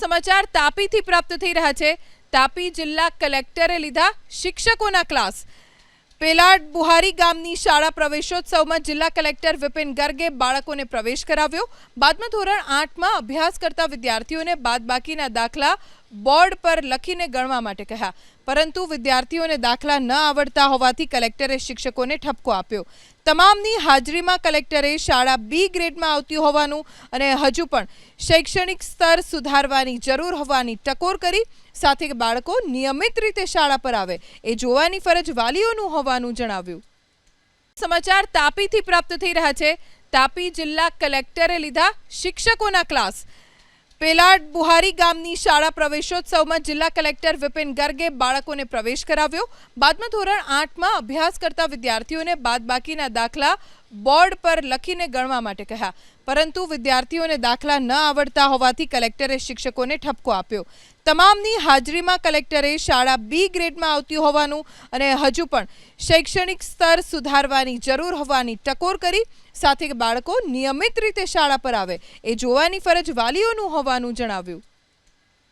સમાચાર તાપીથી પ્રાપ્ત થઈ રહ્યા છે. તાપી જિલ્લા કલેક્ટરે લીધા શિક્ષકોના ક્લાસ. પેલાડ બુહારી ગામની શાળા પ્રવેશોત્સવમાં જિલ્લા કલેક્ટર વિપિન ગર્ગે બાળકોને પ્રવેશ કરાવ્યો. બાદમાં ધોરણ આઠમાં અભ્યાસ કરતા વિદ્યાર્થીઓને બાદબાકીના દાખલા બોર્ડ પર લખીને ગણવા માટે કહ્યા. પરંતુ વિદ્યાર્થીઓને દાખલા ન આવડતા હોવાથી કલેક્ટરે શિક્ષકોને ઠપકો આપ્યો. તમામની હાજરીમાં કલેક્ટરે શાળા બી ગ્રેડમાં આવતી હોવાનું અને હજુ પણ શૈક્ષણિક સ્તર સુધારવાની જરૂર હોવાની ટકોર કરી, સાથે બાળકો નિયમિત રીતે શાળા પર આવે, એ જોવાની ફરજ વાલીઓનું હોવાનું જણાવ્યું. સમાચાર તાપીથી પ્રાપ્ત થઈ રહ્યા છે. તાપી જિલ્લા કલેક્ટરે લીધા શિક્ષકોના ક્લાસ. પેલાડ બુહારી ગામની શાળા પ્રવેશોત્સવમાં જિલ્લા કલેક્ટર વિપિન ગર્ગે બાળકોને પ્રવેશ કરાવ્યો. બાદમાં ધોરણ આઠમાં અભ્યાસ કરતા વિદ્યાર્થીઓને બાદબાકીના દાખલા બોર્ડ પર લખીને ગણવા માટે કહ્યા. પરંતુ વિદ્યાર્થીઓને દાખલા ન આવડતા હોવાથી કલેક્ટરે શિક્ષકોને ઠપકો આપ્યો. તમામની હાજરીમાં કલેક્ટરે શાળા બી ગ્રેડમાં આવતી હોવાનું અને હજુ પણ શૈક્ષણિક સ્તર સુધારવાની જરૂર હોવાની ટકોર કરી સાથે બાળકો નિયમિત રીતે શાળા પર આવે. એ જોવાની ફરજ વાલીઓનું હોવાનું જણાવ્યું.